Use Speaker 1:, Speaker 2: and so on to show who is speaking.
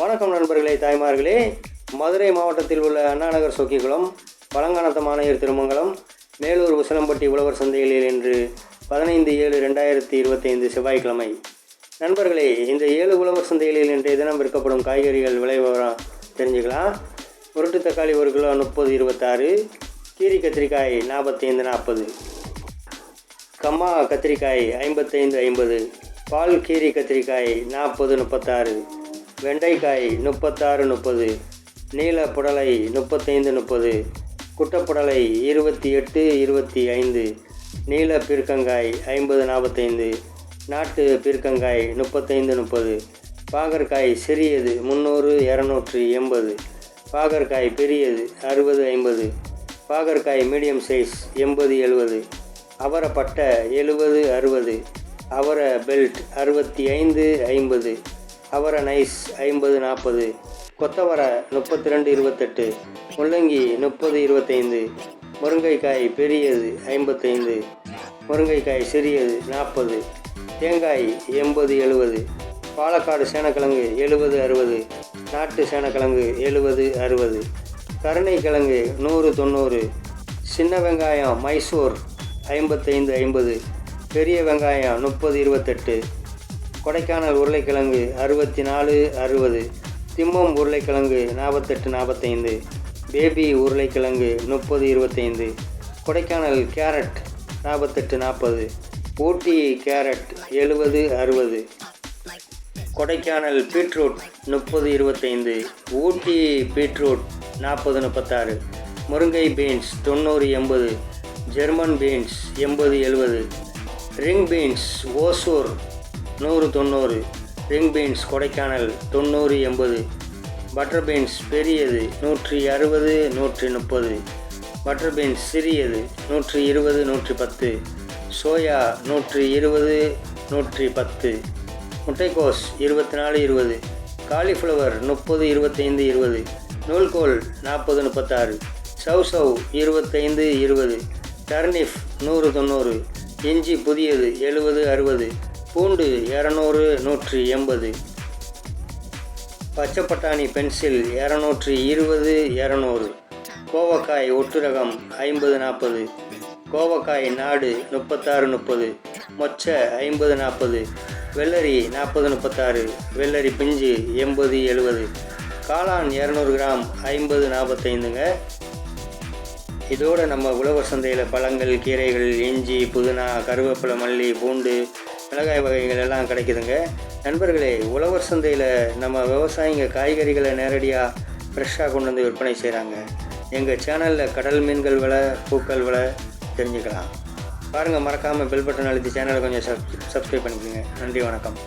Speaker 1: வணக்கம் நண்பர்களே தாய்மார்களே. மதுரை மாவட்டத்தில் உள்ள அண்ணாநகர் சொக்கிக்குளம் பழங்கானத்த மாநகர் திருமங்கலம் மேலூர் உசிலம்பட்டி உழவர் சந்தைகளில் இன்று பதினைந்து ஏழு ரெண்டாயிரத்தி இருபத்தைந்து செவ்வாய்க்கிழமை. நண்பர்களே இந்த ஏழு உழவர் சந்தைகளில் இன்றைய தினம் விற்கப்படும் காய்கறிகள் விலை விவரம் தெரிஞ்சுக்கலாம். உருட்டு தக்காளி ஒரு கிலோ முப்பது இருபத்தாறு கீரி கத்திரிக்காய் நாற்பத்தைந்து நாற்பது கம்மா கத்திரிக்காய் ஐம்பத்தைந்து ஐம்பது பால் கீரி கத்திரிக்காய் நாற்பது முப்பத்தாறு வெண்டைக்காய் முப்பத்தாறு முப்பது நீல புடலை முப்பத்தைந்து முப்பது குட்டப்புடலை இருபத்தி எட்டு இருபத்தி ஐந்து நீல பீர்க்கங்காய் ஐம்பது நாற்பத்தைந்து நாட்டு பீர்க்கங்காய் முப்பத்தைந்து முப்பது பாகற்காய் சிறியது முந்நூறு இரநூற்றி எண்பது பாகற்காய் பெரியது அறுபது ஐம்பது பாகற்காய் மீடியம் சைஸ் எண்பது எழுபது அவரை பட்டை எழுபது அறுபது அவரை பெல்ட் அறுபத்தி ஐந்து ஐம்பது அவரை நைஸ் ஐம்பது நாற்பது கொத்தவரை முப்பத்தி ரெண்டு இருபத்தெட்டு முள்ளங்கி முப்பது இருபத்தைந்து முருங்கைக்காய் பெரியது ஐம்பத்தைந்து முருங்கைக்காய் சிறியது நாற்பது தேங்காய் எண்பது எழுபது பாலக்காடு சேனக்கிழங்கு எழுபது அறுபது நாட்டு சேனக்கிழங்கு எழுபது அறுபது கருணைக்கிழங்கு நூறு தொண்ணூறு சின்ன வெங்காயம் மைசூர் ஐம்பத்தைந்து ஐம்பது பெரிய வெங்காயம் முப்பது இருபத்தெட்டு கொடைக்கானல் உருளைக்கிழங்கு அறுபத்தி நாலு அறுபது திம்மம் உருளைக்கிழங்கு நாற்பத்தெட்டு நாற்பத்தைந்து பேபி உருளைக்கிழங்கு முப்பது இருபத்தைந்து கொடைக்கானல் கேரட் நாற்பத்தெட்டு நாற்பது ஊட்டி கேரட் எழுபது அறுபது கொடைக்கானல் பீட்ரூட் முப்பது இருபத்தைந்து ஊட்டி பீட்ரூட் நாற்பது முப்பத்தாறு முருங்கை பீன்ஸ் தொண்ணூறு எண்பது ஜெர்மன் பீன்ஸ் எண்பது எழுபது ரிங் பீன்ஸ் ஓசூர் நூறு தொண்ணூறு ரிங் பீன்ஸ் கொடைக்கானல் தொண்ணூறு எண்பது பட்டர் பீன்ஸ் பெரியது நூற்றி அறுபது நூற்றி முப்பது பட்டர் பீன்ஸ் சிறியது நூற்றி இருபது நூற்றி பத்து சோயா நூற்றி இருபது நூற்றி பத்து முட்டைக்கோஸ் இருபத்தி நாலு இருபது காலிஃப்ளவர் முப்பது இருபத்தைந்து இருபது நூல்கோல் நாற்பது முப்பத்தாறு சவ் சவ் இருபத்தைந்து இருபது டர்னிஃப் நூறு தொண்ணூறு இஞ்சி புதியது எழுபது அறுபது பூண்டு இரநூறு நூற்றி எண்பது. பச்சைப்பட்டாணி பென்சில் இரநூற்றி இருபது இரநூறு. கோவக்காய் ஒட்டுரகம் ஐம்பது நாற்பது. கோவக்காய் நாடு முப்பத்தாறு முப்பது. மொச்சை ஐம்பது நாற்பது. வெள்ளரி நாற்பது முப்பத்தாறு. வெள்ளரி பிஞ்சு எண்பது எழுபது. காளான் இரநூறு கிராம் ஐம்பது நாற்பத்தைந்துங்க. இதோட நம்ம உழவர் சந்தையில் பழங்கள் கீரைகள் இஞ்சி புதினா கருவேப்பிலை மல்லி பூண்டு மிளகாய் வகைகள் எல்லாம் கிடைக்குதுங்க. நண்பர்களே உழவர் சந்தையில் நம்ம விவசாயிங்க காய்கறிகளை நேரடியாக ஃப்ரெஷ்ஷாக கொண்டு வந்து விற்பனை செய்கிறாங்க எங்கள் சேனலில் கடல் மீன்கள் விலை பூக்கள் விலை தெரிஞ்சுக்கலாம். பாருங்கள் மறக்காமல் பெல் பட்டன் அழுத்தி சேனலை கொஞ்சம் சப் சப்ஸ்கிரைப் பண்ணிக்கோங்க. நன்றி வணக்கம்.